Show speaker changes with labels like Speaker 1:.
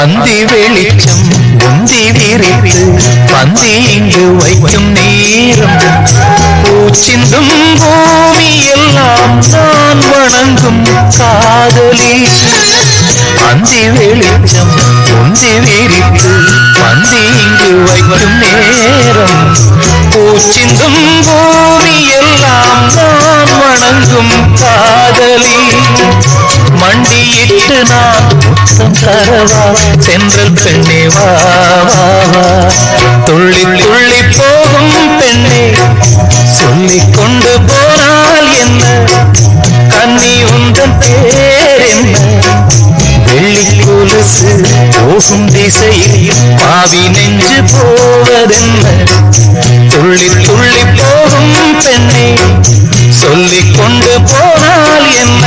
Speaker 1: பந்தி வெளிச்சம் உந்தி விரித்து பந்தி இங்கு வைக்கும் நேரம். பூச்சிந்தும் பூமி எல்லாம் நான் வணங்கும் காதலி. பந்தி வெளிச்சம் உந்தி விரித்து பந்தி இங்கு வைக்கும் நேரம். பூச்சிந்தும் பூமி எல்லாம் நான் வணங்கும் காதலி. மண்டியிட்டு நான் முத்தம் தரவா சென்றல் பெண்ணே வாவா துள்ளி துள்ளி போகும் பெண்ணே சொல்லிக் கொண்டு போனால் என்ன? கண்ணி உந்தன் பேர் என்ன? வெள்ளி கொலுசு போகும் திசையில் பாவி நெஞ்சு போவதென்ன? துள்ளி துள்ளி போகும் பெண்ணே சொல்லிக் கொண்டு போனால் என்ன?